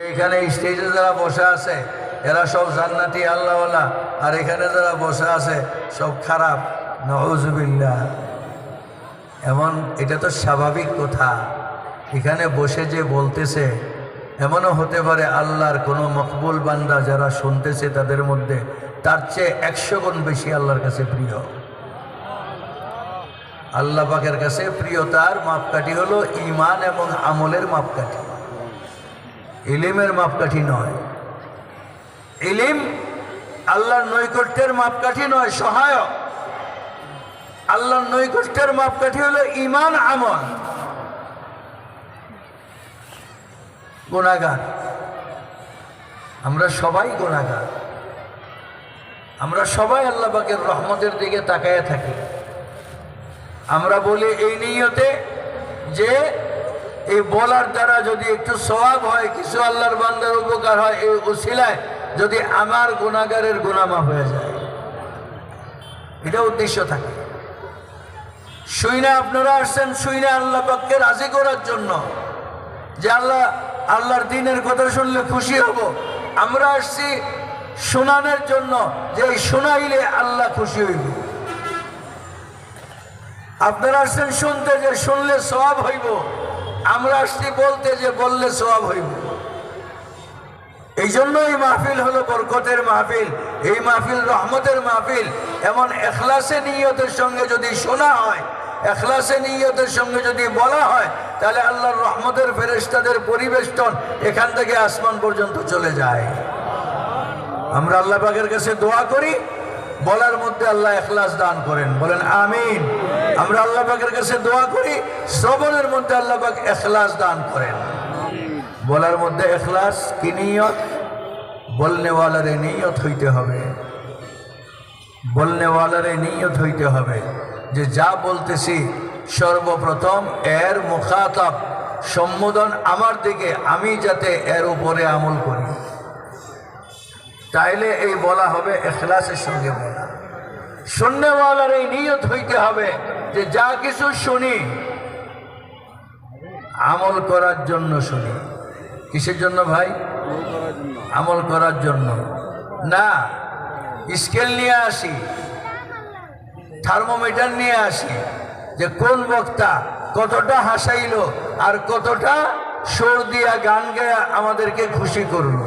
এখানে স্টেজে যারা বসে আছে, এরা সব জান্নাতি আল্লাহওয়ালা। আর এখানে যারা বসে আছে, সব খারাপ। নজুবিল্লা এমন, এটা তো স্বাভাবিক কথা। এখানে বসে যে বলতেছে, এমনও হতে পারে আল্লাহর কোনো মকবুল বান্দা যারা শুনতেছে তাদের মধ্যে, তার চেয়ে একশো গুণ বেশি আল্লাহর কাছে প্রিয়। আল্লাহ পাকের কাছে প্রিয়তার মাপকাঠি হলো ইমান এবং আমলের মাপকাঠি। ইলিমের মাপকাঠি নয়। ইলিম আল্লাহর নৈকট্যের মাপকাঠি নয়, সহায়ক। আল্লাহর নৈকট্যের মাপকাঠি হলো ইমান আমল। গোনাগার আমরা সবাই গোনাগার আমরা সবাই আল্লাহ পাকের রহমতের দিকে তাকায় থাকি। আমরা বলি এই নিয়তে যে এই বলার দ্বারা যদি একটু সওয়াব হয়, কিছু আল্লাহর বান্দার উপকার হয়, এই উসিলায় যদি আমার গুণাগারের গুণামা হয়ে যায়। এটা উদ্দেশ্য থাকে। শুইনা আপনারা আসছেন, শুইনা আল্লাহ পাককে রাজি করার জন্য। যে আল্লাহ, আল্লাহর দিনের কথা শুনলে খুশি হব। আমরা আসছি শোনানোর জন্য, যে এই শোনাইলে আল্লাহ খুশি হইব। আপনারা আসছেন শুনতে, যে শুনলে সওয়াব হইব। আমরা আসছি বলতে যে বললে সব হইব। এই জন্য এই মাহফিল হলো বরকতের মাহফিল, এই মাহফিল রহমতের মাহফিল। এমন এখলাসে নিয়তের সঙ্গে যদি শোনা হয়, এখলাসে নিয়তের সঙ্গে যদি বলা হয়, তাহলে আল্লাহর রহমতের ফেরেস্তাদের পরিবেষ্টন এখান থেকে আসমান পর্যন্ত চলে যায়। আমরা আল্লাহ পাকের কাছে দোয়া করি বলার মধ্যে আল্লাহ এখলাস দান করেন। বলেন, আমিন। আমরা আল্লাহ পাকের কাছে দোয়া করি শ্রবণের মধ্যে আল্লাহ পাক এখলাস দান করেন। বলার মধ্যে এখলাস কি নিয়ত? বলনেওয়ালারে নিয়ত হইতে হবে। বলনেওয়ালারে নিয়ত হইতে হবে যে যা বলতেছি সর্বপ্রথম এর মুখাতাব, সম্বোধন আমার দিকে, আমি যাতে এর উপরে আমল করি। তাইলে এই বলা হবে এখলাসের সঙ্গে বলা। শূন্যওয়ালার এই নিয়ত হইতে হবে যে যা কিছু শুনি, আমল করার জন্য শুনি। কিসের জন্য ভাই? আমল করার জন্য। না, স্কেল নিয়ে আসি, থার্মোমিটার নিয়ে আসি যে কোন বক্তা কতটা হাসাইলো আর কতটা সুর দিয়া গান গেয়া আমাদেরকে খুশি করল।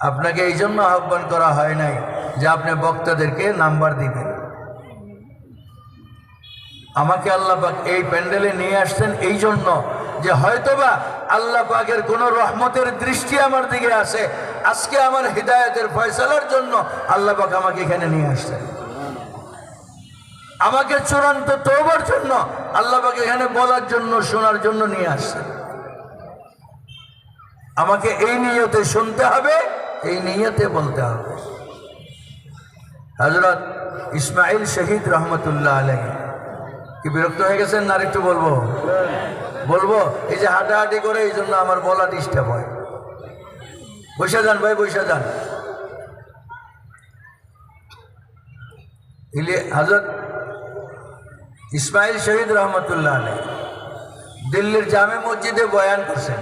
আপনাকে এই জন্য আহ্বান করা হয় নাই যে আপনি বক্তাদেরকে নাম্বার দিবেন। আমাকে আল্লাহ পাক এই প্যান্ডেলে নিয়ে আসছেন এই জন্য যে হয়তোবা আল্লাহ পাকের কোনো রহমতের দৃষ্টি আমার দিকে আছে আজকে আমার হৃদায়তের ফয়সালার জন্য আল্লাহ পাক আমাকে এখানে নিয়ে আসছেন। আমাকে চূড়ান্ত তোবার জন্য আল্লাহ পাক এখানে বলার জন্য, শোনার জন্য নিয়ে আসছেন। আমাকে এই নিয়তে শুনতে হবে। এই নিয়তে বলতে হবে। হজরত ইসমাইল শহীদ রহমতুল্লাহ আলহ কি বিরক্ত হয়ে গেছেন না একটু বলব? বলব? এই যে হাঁটাহাঁটি করে এই জন্য আমার বলা ডিস্টার্ব হয়। বসে যান ভাই, বসে যান। হজরত ইসমাইল শহীদ রহমতুল্লাহ আলহ দিল্লির জামে মসজিদে বয়ান করছেন।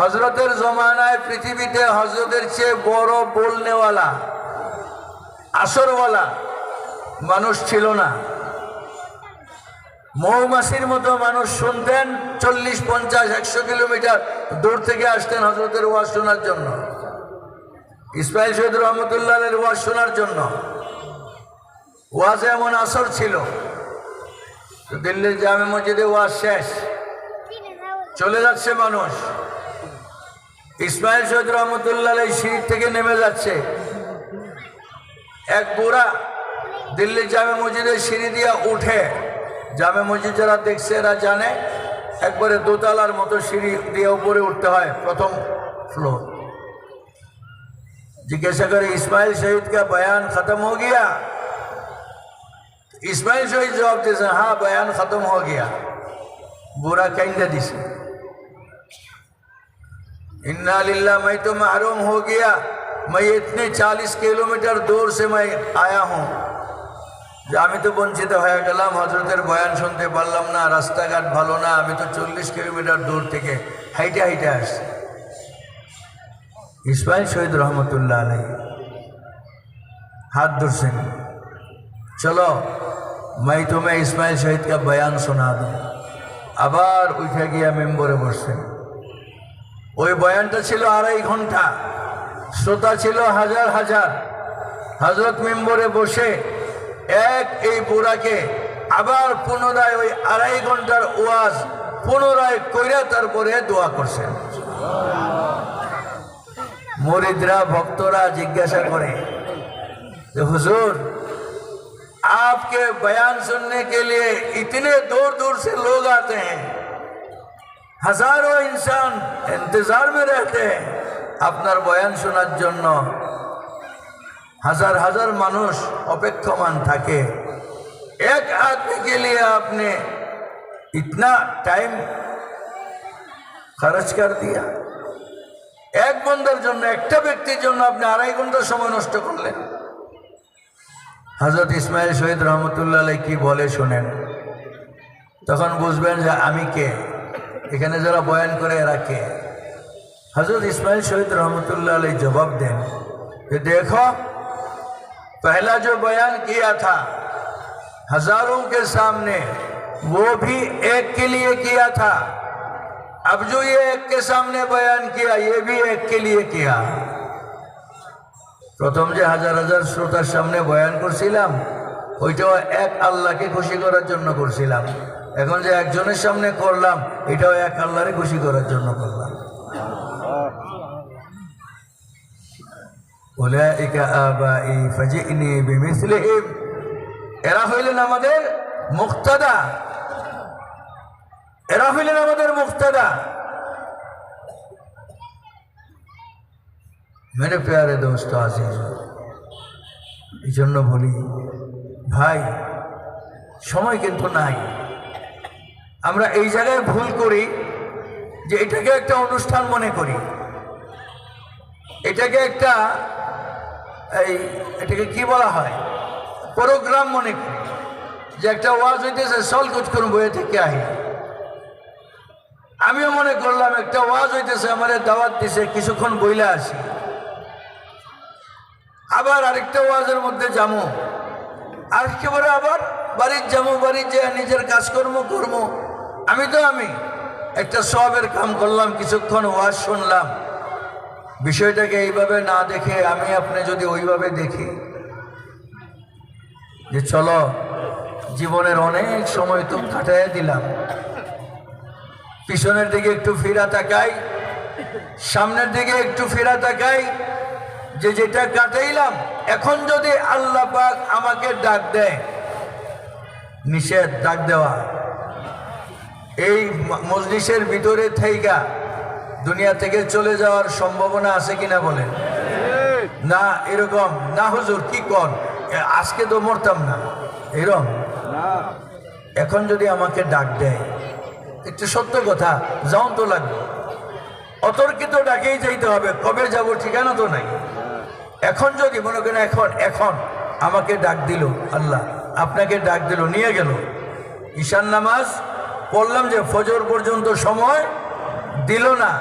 হজরতের জমানায় পৃথিবীতে হজরতের চেয়ে বড় বলনেওয়ালা, আসরওয়ালা মানুষ ছিল না। মৌমাছির মতো মানুষ শুনতেন, চল্লিশ, পঞ্চাশ, একশো কিলোমিটার দূর থেকে আসতেন হজরতের ওয়াজ শোনার জন্য। ইসমাইল সৈয়দ রহমতুল্লাহের ওয়াজ শোনার জন্য। ওয়াজে এমন আসর ছিল। দিল্লির জামে মসজিদে ওয়াজ শেষ। চলে যাচ্ছে মানুষ। ইসমাইল শহীদ রহমতুল্লাহ এই সিঁড়ি থেকে নেমে যাচ্ছে। এক বুড়া দিল্লির জামে মসজিদের সিঁড়ি দিয়া উঠে। জামে মসজিদ যারা দেখছে এরা জানে, একবারে দোতলার মতো সিঁড়ি দিয়ে উপরে উঠতে হয়, প্রথম ফ্লোর জিজ্ঞাসা করে, ইসমাইল শহীদকে বয়ান খতম হো গিয়া? ইসমাইল শহীদ জবাব দিয়েছে হ্যাঁ বয়ান খতম হো গিয়া। বুড়া কেন্দ্রে দিছে। इन्ना लिल्ला, मैं तो महरूम हो गया। मैं इतने चालीस किलोमीटर दूर से मैं आया हूँ। যে আমি তো বঞ্চিত হয়ে গেলাম হজরতের বয়ান শুনতে পারলাম না রাস্তাঘাট ভালো না আমি তো চল্লিশ কিলোমিটার দূর থেকে হাইটে হাইটে আসছি ইসমাইল শহীদ রহমতুল্লাহ আলাই হাত ধরছেন চলো মাই তুমি ইসমাইল শহীদকে বয়ান শোনা দো আবার উঠে গিয়া মেম্বরে বসছেন ওই বয়ানটা ছিল আড়াই ঘন্টা শ্রোতা ছিল হাজার হাজার হজরত মেম্বরে বসে এক এই বুড়াকে আবার পুনরায় ওই আড়াই ঘন্টার ওয়াজ পুনরায় কইরা তারপরে দোয়া করছেন মরিদরা ভক্তরা জিজ্ঞাসা করে যে হুজুর आपके बयान सुनने के लिए इतने दूर दूर से लोग आते हैं হাজারো ইনসান ইন্তজার মে रहते हैं আপনার বয়ান শোনার জন্য হাজার হাজার মানুষ অপেক্ষমান থাকে এক आदमी के लिए आपने इतना टाइम খরচ कर दिया এক বন্ধার জন্য একটা ব্যক্তির জন্য আপনি আড়াই ঘন্টা সময় নষ্ট করলেন হজরত ইসমাইল শহীদ রহমতুল্লাহ আলাই কি বলে শোনেন তখন বুঝবেন যে আমি কে এখানে যারা বয়ান করে এরা কে हजरत इस्माइल शहीद रहमतुल्लाह अलैह जवाब दें कि देखो पहला जो बयान किया था हजारों के सामने वो भी एक के लिए किया था अब जो ये एक के सामने बयान किया ये भी एक के लिए किया প্রথম যে হাজার হাজার শ্রোতার সামনে বয়ান করছিলাম ওইটাও এক আল্লাহকে খুশি করার জন্য করছিলাম এখন যে একজনের সামনে করলাম, এটাও এক আল্লাহরে খুশি করার জন্য করলাম। এরা হইলেন আমাদের মুক্তাদা। এরা হইলেন আমাদের মুক্তাদা। মেরে পেয়ারে দোস্ত আছে এই জন্য বলি, ভাই, সময় কিন্তু নাই। আমরা এই জায়গায় ভুল করি যে এটাকে একটা অনুষ্ঠান মনে করি। এটাকে একটা এই, এটাকে কি বলা হয়? প্রোগ্রাম মনে করি। যে একটা ওয়াজ হইতেছে সল কুচ করুন, বইয়ে থেকে আহি? আমিও মনে করলাম, একটা ওয়াজ হইতেছে, আমাদের দাওয়াত দিছে, কিছুক্ষণ বইলে আসি আবার আরেকটা ওয়াজের মধ্যে যাব আর একেবারে আবার বাড়ির যাব বাড়ির যে নিজের কাজকর্ম করব আমি তো আমি একটা সবের কাম করলাম, কিছুক্ষণ ওয়াজ শুনলাম। বিষয়টাকে এইভাবে না দেখে আমি আপনি যদি ওইভাবে দেখি, যে চলো, জীবনের অনেক সময় তো কাটাইয়া দিলাম। পিছনের দিকে একটু ফিরা তাকাই, সামনের দিকে একটু ফিরা তাকাই, যে যেটা কাটাইলাম, এখন যদি আল্লাহ পাক আমাকে ডাক দেয়, নিষেধ, ডাক দেওয়া। এই মজলিসের ভিতরে থেইকা দুনিয়া থেকে চলে যাওয়ার সম্ভাবনা আছে কিনা বলেন। না এরকম। না হুজুর কি কর আজকে তো মরতাম না। এরকম এখন যদি আমাকে ডাক দেয় একটু সত্য কথা যাও তো লাগবে। অতর্কিত ডাকেই যাইতে হবে। কবে যাব ঠিকানা তো নাই। এখন যদি মনে করেন এখন এখন আমাকে ডাক দিল আল্লাহ আপনাকে ডাক দিল নিয়ে গেল। ঈশান নামাজ পড়লাম যে ফজর পর্যন্ত সময় দিল না।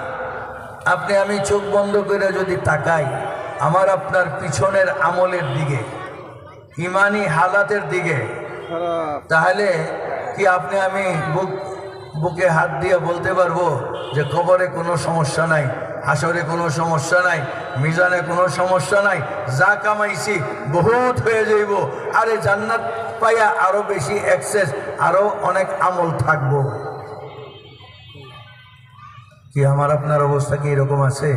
আপনি আমি চোখ বন্ধ করে যদি তাকাই, আমার আপনার পিছনের আমলের দিকে, ইমানি হালাতের দিকে, তাহলে কি আপনি আমি বুক বুকে হাত দিয়ে বলতে পারব যে কবরে কোনো সমস্যা নাই? হাসরে কোনো সমস্যা নাই মিজানে কোনো সমস্যা নাই যা কামাইছি বহুত হয়ে যাইব। আরে জান্নাত পাইয়া আরও বেশি অ্যাক্সেস আরও অনেক আমল থাকব। কি আমার আপনার অবস্থা কি এরকম আছে?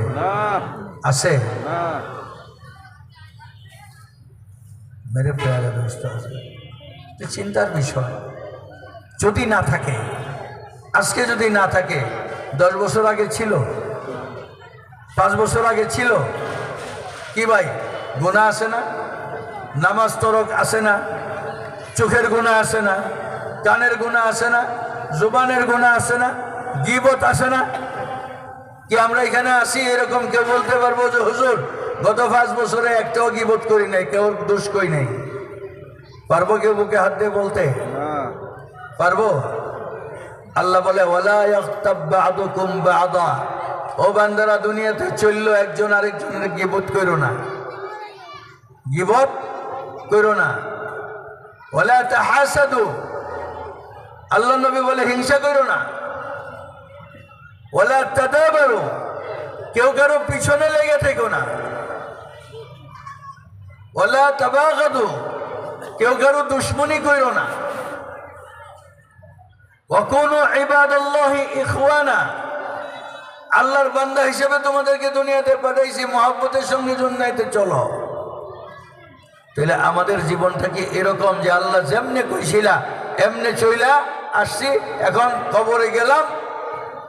আছে? মেরে প্যারা দোস্ত। আছে চিন্তার বিষয়। যদি না থাকে আজকে যদি না থাকে দশ বছর আগে ছিল পাঁচ বছর আগে ছিল। কি ভাই গুণা আছে না? নামাজ তরক আছে না? চোখের গুণা আছে না? কানের গুণা আছে না? জুবানের গুণা আছে না? গিবত আছে না? কি আমরা এখানে আসি এরকম কেউ বলতে পারব যে হুজুর গত পাঁচ বছরে একটাও গিবত করি নাই কেউ দোষ করি নাই পারব কেউ বুকে হাত দিয়ে বলতে? পারব? আল্লাহ বলে বা'দুকুম বা'দা ও বান্দারা দুনিয়াতে চললো একজন আরেকজনের গিবত করো না গিবত করো না ওয়ালা তাহাসাদু আল্লাহ নবী বলে হিংসা করো না ওয়ালা তাদাবারু কেউ কারো পিছনে লেগে থেকো না ওয়ালা তাবাগাদু কেউ কারো দুশ্মনী করো না وكونوا عباد الله ইখওয়ানা আল্লাহর বান্দা হিসেবে তোমাদেরকে দুনিয়াতে পাঠাইছি, মহাব্বতের সঙ্গে জন্যাইতে চলো। তাহলে আমাদের জীবনটা কি এরকম যে আল্লাহ যেমনে কইছিলা, এমনে চইলা আসছি, এখন কবরে গেলাম,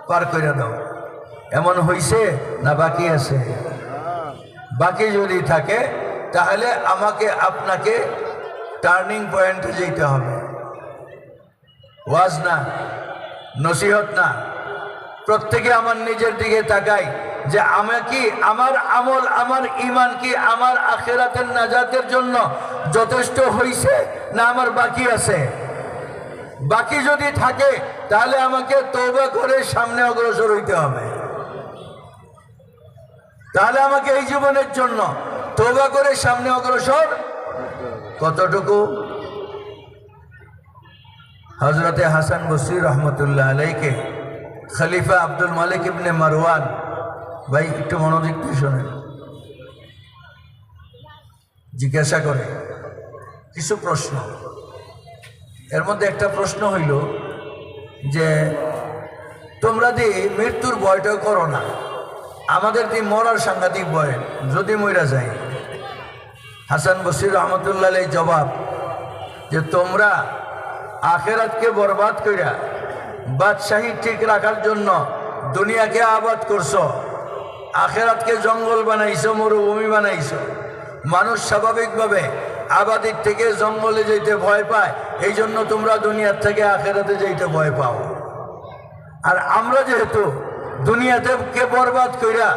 পার করে দাও। এমন হইছে না বাকি আছে? বাকি যদি থাকে, তাহলে আমাকে, আপনাকে টার্নিং পয়েন্টে যেতে হবে। ওয়াজ না, নসিহত না। প্রত্যেকে আমার নিজের দিকে তাকাই যে আমি কি আমার আমল, আমার ইমান কি আমার আখেরাতের নাজাতের জন্য যথেষ্ট হইছে না আমার বাকি আছে? বাকি যদি থাকে, তাহলে আমাকে তৌবা করে সামনে অগ্রসর হইতে হবে। তাহলে আমাকে এই জীবনের জন্য তৌবা করে সামনে অগ্রসর কতটুকু? হজরতে হাসান বসির রহমতুল্লাহ আলাইকে খলিফা আব্দুল মালিক ইবনে মারওয়ান। ভাই, একটু মনোযোগ দিয়ে শোনেন। জিজ্ঞাসা করে। কিছু প্রশ্ন। এর মধ্যে একটা প্রশ্ন হইল যে, তোমরা দি মৃত্যুর ভয়টা করো না, আমাদের দি মরার সাংঘাতিক ভয়, যদি মইরা যায়? হাসান বসির রহমতুল্লাহ জবাব যে, তোমরা আখেরাতকে বরবাদ কইরা বাদশাহী ঠিক রাখার জন্য দুনিয়াকে আবাদ করছ, আখেরাতকে জঙ্গল বানাইছো, মরুভূমি বানাইছো। মানুষ স্বাভাবিকভাবে আবাদির থেকে জঙ্গলে যেতে ভয় পায়, এই জন্য তোমরা দুনিয়ার থেকে আখেরাতে যেতে ভয় পাও। আর আমরা যেহেতু দুনিয়াতে বরবাদ কইরা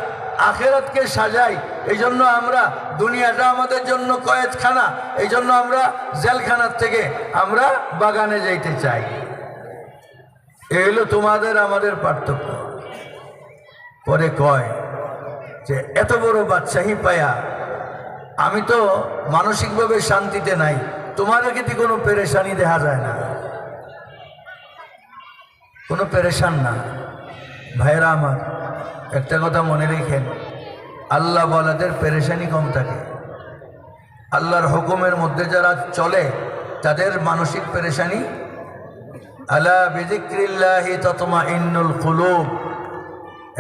আখেরাতকে সাজাই, এই জন্য আমরা দুনিয়াটা আমাদের জন্য কয়েদখানা, এই জন্য আমরা জেলখানার থেকে আমরা বাগানে যাইতে চাই। এই হলো তোমাদের, আমাদের পার্থক্য। পরে কয় যে, এত বড় বাদশাহী পায়া, আমি তো মানসিকভাবে শান্তিতে নাই। তোমার কিন্তু কোনো পেরেশানি দেখা যায় না। কোনো পেরেশান না। ভাইরা আমার, একটা কথা মনে রেখেন। আল্লাহ বলাদের পেরেশানি কম থাকে। আল্লাহর হুকুমের মধ্যে যারা চলে, তাদের মানসিক পেরেশানি আলা বিদিক্রিল্লাহি ততমা ইন্নুল কুলুব।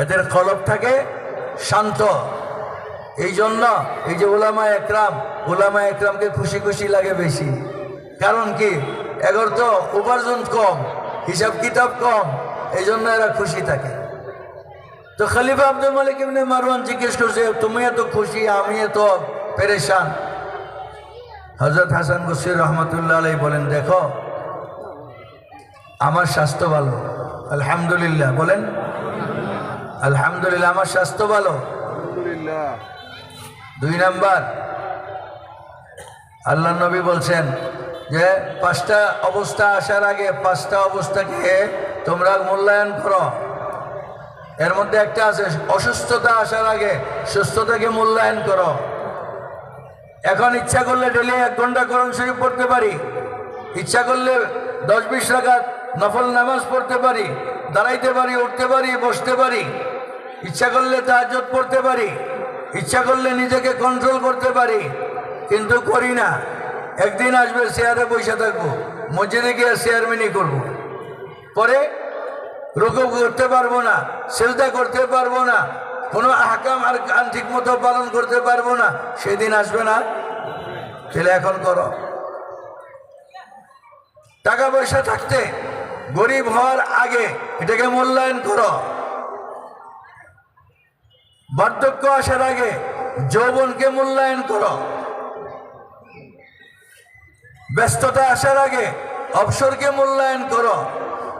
এদের কলব থাকে শান্ত। এই জন্য এই যে ওলামা একরাম ওলামা একরামকে খুশি খুশি লাগে বেশি। কারণ কি? এগর তো উপার্জন কম, হিসাব কিতাব কম এই জন্য এরা খুশি থাকে। তো খলিফা আব্দুল মালিক ইবনে মারওয়ান জিজ্ঞেস করছে, তুমি এত খুশি, আমি এত পেরেশান? হজরত হাসান বসির রহমতুল্লাহ আলাই বলেন, দেখো আমার স্বাস্থ্য ভালো। আলহামদুলিল্লাহ, বলেন। আলহামদুলিল্লাহ, আমার স্বাস্থ্য ভালো। দুই নাম্বার, আল্লাহ নবী বলছেন যে, পাঁচটা অবস্থা আসার আগে পাঁচটা অবস্থাকে তোমরা মূল্যায়ন করো। এর মধ্যে একটা আছে, অসুস্থতা আসার আগে সুস্থতাকে মূল্যায়ন করো। এখন ইচ্ছা করলে ডেলি এক ঘণ্টা করণ শরীফ পড়তে পারি। ইচ্ছা করলে দশ বিশ রাখাত নফল নামাজ পড়তে পারি, দাঁড়াইতে পারি, উঠতে পারি, বসতে পারি, ইচ্ছা করলে তাহাজ্জত পড়তে পারি, ইচ্ছা করলে নিজেকে কন্ট্রোল করতে পারি, কিন্তু করি না। একদিন আসবে, চেয়ারে বসে থাকব, মসজিদে গিয়ে চেয়ারম্যানই করব। পরে রুকু করতে পারব না, সেজদা করতে পারব না, কোনো হাকাম আর গান ঠিক মতো পালন করতে পারব না, সেদিন আসবে না। তাহলে এখন করো। টাকা পয়সা থাকতে গরিব হওয়ার আগে এটাকে মূল্যায়ন করো। বার্ধক্য আসার আগে যৌবনকে মূল্যায়ন করো। ব্যস্ততা আসার আগে অবসরকে মূল্যায়ন করো।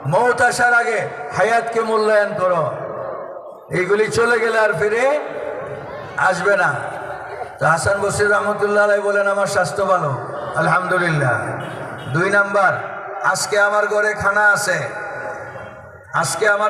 মৌত আসার আগে হায়াতকে মূল্যায়ন করো। এইগুলি চলে গেলে আর ফিরে আসবে না। তো হাসান বসির রহমতুল্লাহ বলেন, আমার স্বাস্থ্য ভালো। আলহামদুলিল্লাহ। দুই নাম্বার আজকে আমার ঘরে খানা আছে। আজকে আমার